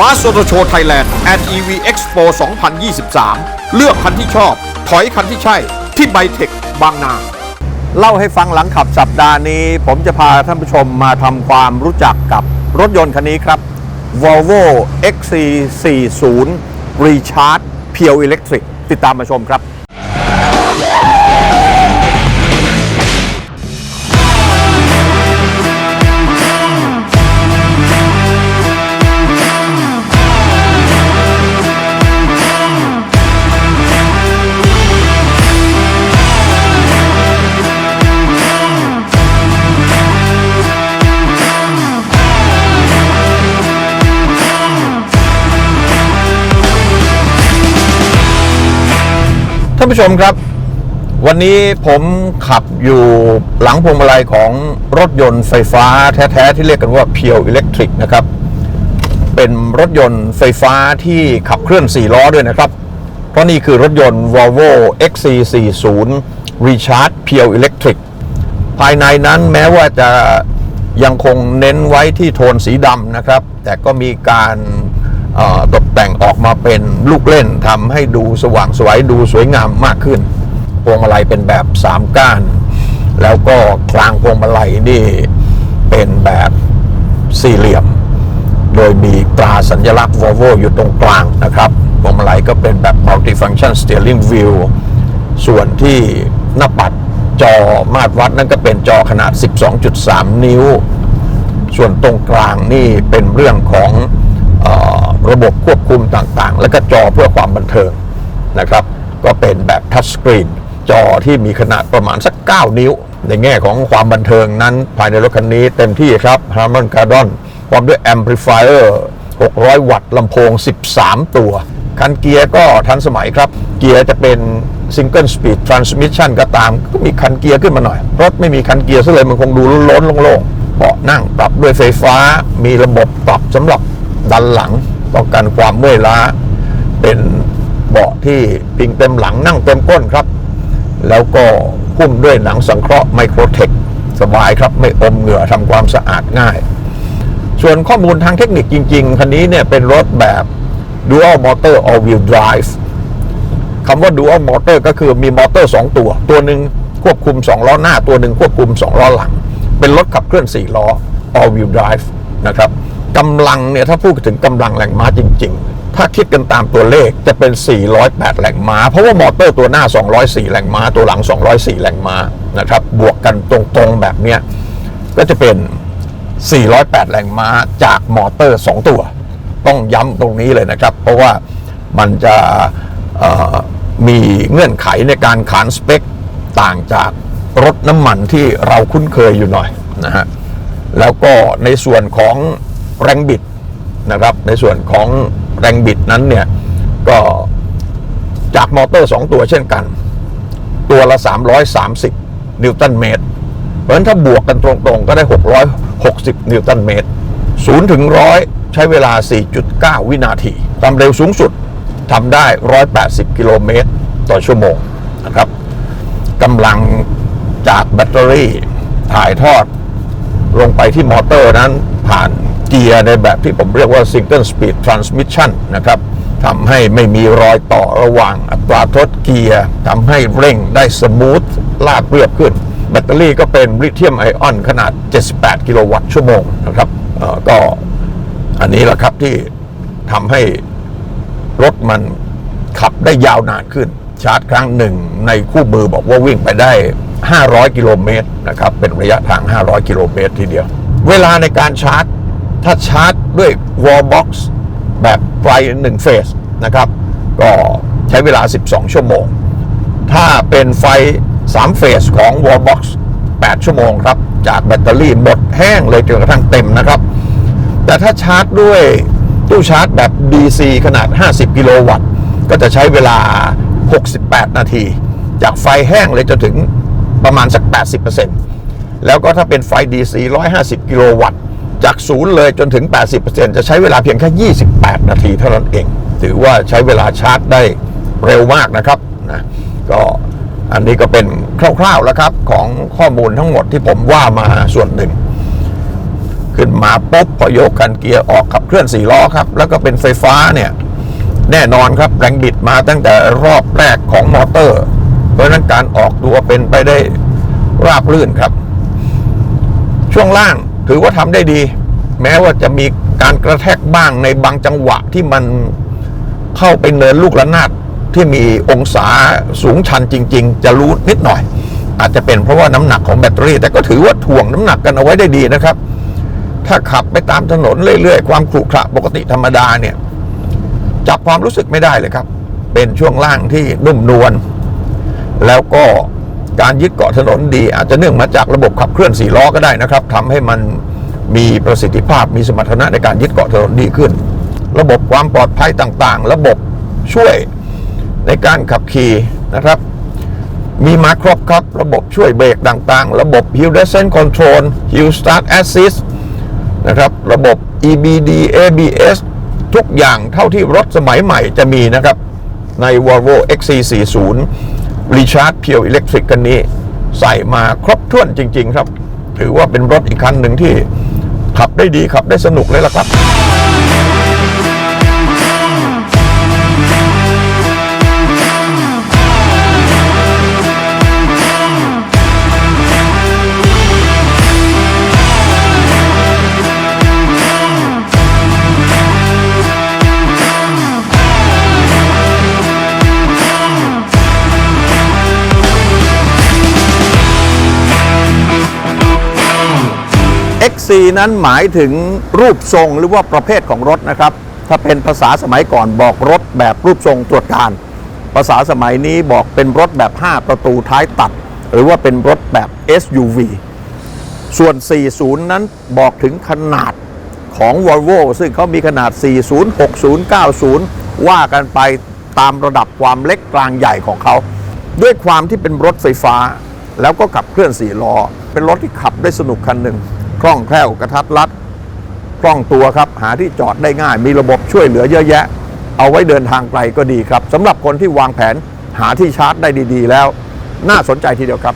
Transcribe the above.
ฟ้าโซโตโชไทยแลนด์ and EV Expo 2023 เลือกคันที่ชอบ ถอยคันที่ใช่ ที่ไบเทคบางนา เล่าให้ฟังหลังขับสัปดาห์นี้ ผมจะพาท่านผู้ชมมาทำความรู้จักกับรถยนต์คันนี้ครับ Volvo XC40 Recharge Pure Electric ติดตามมาชมครับานผู้ชมครับ วันนี้ผมขับอยู่หลังพวงมาลัยของรถยนต์ไฟฟ้าแท้ ๆ ที่เรียกกันว่า Pure Electric นะครับ เป็นรถยนต์ไฟฟ้าที่ขับเคลื่อน 4 ล้อด้วยนะครับ เพราะนี่คือรถยนต์ Volvo XC40 Recharge Pure Electric ภายในนั้นแม้ว่าจะยังคงเน้นไว้ที่โทนสีดำนะครับ แต่ก็มีการ ตกแต่งออกมาเป็นลูกเล่นทำให้ดูสว่างสวยดูสวยงามมากขึ้น พวงมาลัยเป็นแบบ3ก้าน แล้วก็กลางพวงมาลัยนี่เป็นแบบสี่เหลี่ยม โดยมีตราสัญลักษณ์ Volvo อยู่ตรงกลางนะครับพวงมาลัยก็เป็นแบบ multi-function steering wheel ส่วนที่หน้าปัดจอมาตรวัดนั่นก็เป็นจอขนาด 12.3 นิ้ว ส่วนตรงกลางนี่เป็นเรื่องของ ระบบควบคุมต่างๆ และก็จอเพื่อความบันเทิงนะครับ ก็เป็นแบบทัชสกรีนจอที่มีขนาดประมาณสัก 9 นิ้ว ในแง่ของความบันเทิงนั้น ภายในรถคันนี้เต็มที่ครับ Harman Kardon พร้อมด้วย Amplifier 600 วัตต์ลำโพง 13 ตัว คันเกียร์ก็ทันสมัยครับ เกียร์จะเป็น Single Speed Transmission ก็ตาม ก็มีคันเกียร์ขึ้นมาหน่อย รถไม่มีคันเกียร์ซะเลยมันคงดูล้นๆโล่งๆเบาะนั่งปรับด้วยไฟฟ้ามีระบบปรับสำหรับดันหลัง ป้องกันความเมื่อยล้า เป็นเบาะที่พิงเต็มหลังนั่งเต็มก้นครับ แล้วก็หุ้มด้วยหนังสังเคราะห์ไมโครเทคสบายครับไม่อมเหงื่อทำความสะอาดง่าย ส่วนข้อมูลทางเทคนิคจริง ๆ คันนี้เนี่ยเป็นรถแบบ Dual Motor All Wheel Drive คำว่า Dual Motor ก็คือมีมอเตอร์ 2 ตัว ตัวหนึ่งควบคุม 2 ล้อหน้า ตัวหนึ่งควบคุม 2 ล้อหลัง เป็นรถขับเคลื่อน 4 ล้อ All Wheel Drive นะครับ กำลังเนี่ยถ้าพูดถึงกำลังแรงม้าจริง ๆ ถ้าคิดกันตามตัวเลขจะเป็น 408แรงม้า เพราะว่ามอเตอร์ตัวหน้า 204แรงม้า ตัวหลัง 204แรงม้านะครับ บวกกันตรงๆแบบเนี้ยก็จะเป็น 408แรงม้าจากมอเตอร์ 2 ตัว ต้องย้ำตรงนี้เลยนะครับ เพราะว่ามันจะมีเงื่อนไขในการขานสเปคต่างจากรถน้ำมันที่เราคุ้นเคยอยู่หน่อยนะฮะแล้วก็ในส่วนของ แรงบิดนะครับ ในส่วนของแรงบิดนั้นเนี่ย ก็จากมอเตอร์ 2 ตัวเช่นกัน ตัวละ 330 นิวตันเมตร เพราะฉะนั้นถ้าบวกกันตรงๆ ก็ได้ 660 นิวตันเมตร 0 ถึง 100 ใช้เวลา 4.9 วินาทีความเร็วสูงสุดทำได้ 180 กิโลเมตร ต่อชั่วโมงนะครับกำลังจากแบตเตอรี่ถ่ายทอดลงไปที่มอเตอร์นั้นผ่าน เกียร์ในแบบที่ผมเรียกว่า Single Speed Transmission นะครับทำให้ไม่มีรอยต่อระหว่างอัตราทดเกียร์ทำให้เร่งได้สมูทลาดเรียบขึ้น แบตเตอรี่ก็เป็นลิเธียมไอออนขนาด 78 กิโลวัตต์ชั่วโมงนะครับก็อันนี้แหละครับที่ทำให้รถมันขับได้ยาวนานขึ้น ชาร์จครั้งหนึ่งในคู่มือบอกว่าวิ่งไปได้ 500 กิโลเมตรนะครับ เป็นระยะทาง 500 กิโลเมตรทีเดียว เวลาในการชาร์จ ถ้าชาร์จด้วย wall box แบบไฟ1เฟสนะครับ ก็ใช้เวลา 12 ชั่วโมง ถ้าเป็นไฟ 3 เฟสของ wall box 8 ชั่วโมงครับ จากแบตเตอรี่หมดแห้งเลยจนกระทั่งเต็มนะครับ แต่ถ้าชาร์จด้วยตู้ชาร์จแบบ DC ขนาด 50 กิโลวัตต์ ก็จะใช้เวลา 68 นาที จากไฟแห้งเลยจนถึงประมาณสัก 80%แล้วก็ถ้าเป็นไฟ DC 150 กิโลวัตต์ จากศูนย์เลยจนถึง 80%จะใช้เวลาเพียงแค่ 28 นาทีเท่านั้นเอง ถือว่าใช้เวลาชาร์จได้เร็วมากนะครับนะก็อันนี้ก็เป็นคร่าวๆแล้วครับ ของข้อมูลทั้งหมดที่ผมว่ามาส่วนหนึ่ง ขึ้นมาปุ๊บพอยกกันเกียร์ออกขับเคลื่อนสี่ล้อครับ แล้วก็เป็นไฟฟ้าเนี่ย แน่นอนครับแรงบิดมาตั้งแต่รอบแรกของมอเตอร์ เพราะนั้นการออกตัวเป็นไปได้ราบรื่นครับ ช่วงล่าง ถือว่าทำได้ดี แม้ว่าจะมีการกระแทกบ้างในบางจังหวะที่มันเข้าไปเนินลูกระนาดที่มีองศาสูงชันจริง ๆ จะรู้นิดหน่อย อาจจะเป็นเพราะว่าน้ำหนักของแบตเตอรี่ แต่ก็ถือว่าถ่วงน้ำหนักกันเอาไว้ได้ดีนะครับ ถ้าขับไปตามถนนเรื่อยๆ ความขรุขระปกติธรรมดาเนี่ยจับความรู้สึกไม่ได้เลยครับ เป็นช่วงล่างที่นุ่มนวลแล้วก็ การยึดเกาะถนนดี อาจจะเนื่องมาจากระบบขับเคลื่อนสี่ล้อก็ได้นะครับทำให้มันมีประสิทธิภาพมีสมรรถนะในการยึดเกาะถนนดีขึ้น ระบบความปลอดภัยต่างๆ ระบบช่วยในการขับขี่นะครับ มีมาครบครับ ระบบช่วยเบรกต่างๆ ระบบ Hill Descent Control Hill Start Assist นะครับ ระบบ EBD ABS ทุกอย่างเท่าที่รถสมัยใหม่จะมีนะครับ ใน Volvo XC40 รีชาร์จเพียวอิเล็กทริกันนี้ ใส่มาครบถ้วนจริง ๆ ครับ ถือว่าเป็นรถอีกคันหนึ่งที่ขับได้ดีขับได้สนุกเลยล่ะครับ XC นั้นหมายถึงรูปทรงหรือว่าประเภทของรถนะครับ ถ้าเป็นภาษาสมัยก่อนบอกรถแบบรูปทรงตรวจการ ภาษาสมัยนี้บอกเป็นรถแบบ 5 ประตูท้ายตัด หรือว่าเป็นรถแบบ SUV ส่วน 40 นั้นบอกถึงขนาดของ Volvo ซึ่งเขามีขนาด 40 60 90 ว่ากันไปตามระดับความเล็กกลางใหญ่ของเขา ด้วยความที่เป็นรถไฟฟ้า แล้วก็ขับเคลื่อน4ล้อ เป็นรถที่ขับได้สนุกคันหนึ่ง คล่องแคล่วกระทัดรัดคล่องตัวครับ หาที่จอดได้ง่าย มีระบบช่วยเหลือเยอะแยะ เอาไว้เดินทางไกลก็ดีครับสำหรับคนที่วางแผนหาที่ชาร์จได้ดี ๆ แล้ว น่าสนใจทีเดียวครับ